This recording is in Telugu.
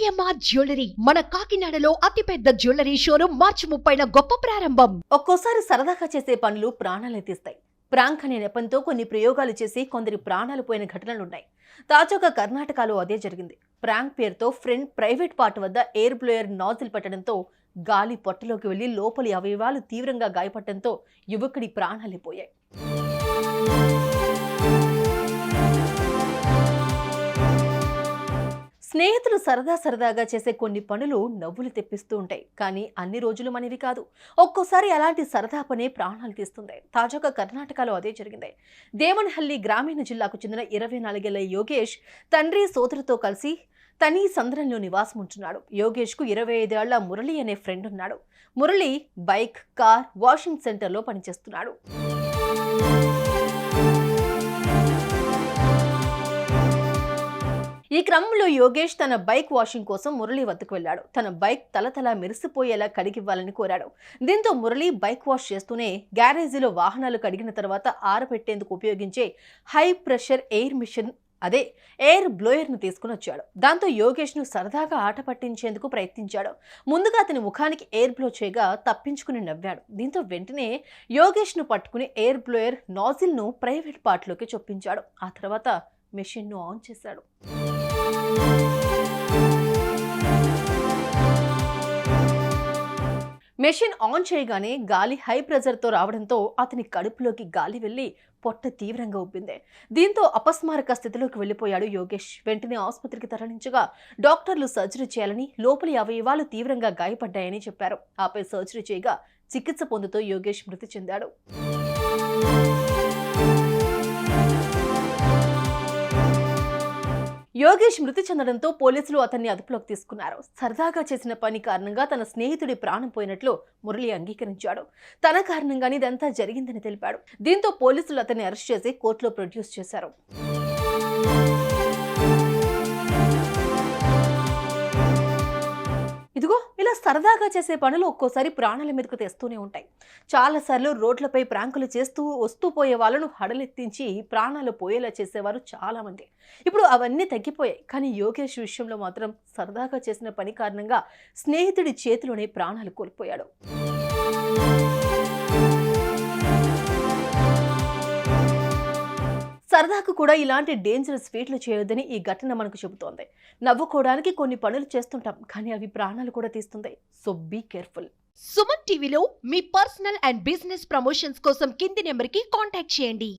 AMR jewellery? మన కాకినాడలో అతిపెద్ద జ్యువెలరీ షోరూమ్ మార్చి ముప్పైన గొప్ప ప్రారంభం. ఒక్కోసారి సరదాగా చేసే పనులు ప్రాణాలను తీస్తాయి. ప్రాంక్ అనే నెపంతో కొన్ని ప్రయోగాలు చేసి కొందరి ప్రాణాలు పోయిన ఘటనలున్నాయి. తాజాగా కర్ణాటకలో అదే జరిగింది. ప్రాంక్ పేరుతో ఫ్రెండ్ ప్రైవేట్ పార్ట్ వద్ద ఎయిర్ బ్లోయర్ నాజిల్ పెట్టడంతో గాలి పొట్టలోకి వెళ్ళి లోపలి అవయవాలు తీవ్రంగా గాయపడటంతో యువకుడి ప్రాణాలు పోయాయి. స్నేహితులు సరదా సరదాగా చేసే కొన్ని పనులు నవ్వులు తెప్పిస్తూ ఉంటాయి. కానీ అన్ని రోజులు మనవి కాదు. ఒక్కోసారి అలాంటి సరదా పనే ప్రాణాలు తీస్తుంది. తాజాగా కర్ణాటకలో అదే జరిగింది. దేవన్హల్లి గ్రామీణ జిల్లాకు చెందిన ఇరవై నాలుగేళ్ళ యోగేష్ తండ్రి సోదరుతో కలిసి తని సంద్రంలో నివాసం ఉంటున్నాడు యోగేష్కు ఇరవై ఐదేళ్ళ మురళి అనే ఫ్రెండ్ ఉన్నాడు. మురళి బైక్ కార్ వాషింగ్ సెంటర్లో పనిచేస్తున్నాడు. ఈ క్రమంలో యోగేష్ తన బైక్ వాషింగ్ కోసం మురళి వద్దకు వెళ్ళాడు. తన బైక్ తలతల మెరిసిపోయేలా కడిగివ్వాలని కోరాడు. దీంతో మురళి బైక్ వాష్ చేస్తూనే గ్యారేజీలో వాహనాలు కడిగిన తర్వాత ఆరబెట్టేందుకు ఉపయోగించే హై ప్రెషర్ ఎయిర్ మిషన్ అదే ఎయిర్ బ్లోయర్ను తీసుకుని వచ్చాడు. దాంతో యోగేష్ను సరదాగా ఆట పట్టించేందుకు ప్రయత్నించాడు. ముందుగా అతని ముఖానికి ఎయిర్ బ్లో చేయగా తప్పించుకుని నవ్వాడు. దీంతో వెంటనే యోగేష్ను పట్టుకుని ఎయిర్ బ్లోయర్ నాజిల్ను ప్రైవేట్ పార్ట్లోకి చొప్పించాడు. ఆ తర్వాత మెషిన్ను ఆన్ చేశాడు. మెషిన్ ఆన్ చేయగానే గాలి హై ప్రెజర్తో రావడంతో అతని కడుపులోకి గాలి వెళ్ళి పొట్ట తీవ్రంగా ఉబ్బింది దీంతో అపస్మారక స్థితిలోకి వెళ్ళిపోయాడు యోగేష్. వెంటనే ఆసుపత్రికి తరలించగా డాక్టర్లు సర్జరీ చేయాలని లోపలి అవయవాలు తీవ్రంగా గాయపడ్డాయని చెప్పారు. ఆపై సర్జరీ చేయగా చికిత్స పొందుతూ యోగేష్ మృతి చెందాడు. యోగేష్ మృతి చెందడంతో పోలీసులు అతన్ని అదుపులోకి తీసుకున్నారు. సరదాగా చేసిన పని కారణంగా తన స్నేహితుడి ప్రాణం పోయినట్లు మురళి అంగీకరించాడు. తన కారణంగానే ఇదంతా జరిగిందని తెలిపాడు. దీంతో పోలీసులు అతన్ని అరెస్ట్ చేసి కోర్టులో ప్రొడ్యూస్ చేశారు. సరదాగా చేసే పనులు ఒక్కోసారి ప్రాణాల మీదకు తెస్తూనే ఉంటాయి. చాలాసార్లు రోడ్లపై ప్రాంకులు చేస్తూ వస్తూ పోయే వాళ్ళను హడలెత్తించి ప్రాణాలు పోయేలా చేసేవారు చాలామంది ఇప్పుడు అవన్నీ తగ్గిపోయాయి. కానీ యోగేష్ విషయంలో మాత్రం సరదాగా చేసిన పని కారణంగా స్నేహితుడి చేతిలోనే ప్రాణాలు కోల్పోయాడు. సరదాకు కూడా ఇలాంటి డేంజరస్ ఫీట్లు చేయొద్దని ఈ ఘటన మనకు చెబుతోంది. నవ్వుకోవడానికి కొన్ని పనులు చేస్తుంటాం కానీ అవి ప్రాణాలు కూడా తీస్తుంది. సో బీ కేర్ఫుల్ సుమన్ టీవీలో మీ పర్సనల్ అండ్ బిజినెస్ ప్రమోషన్స్ కోసం కింది నెంబర్కి కాంటాక్ట్ చేయండి.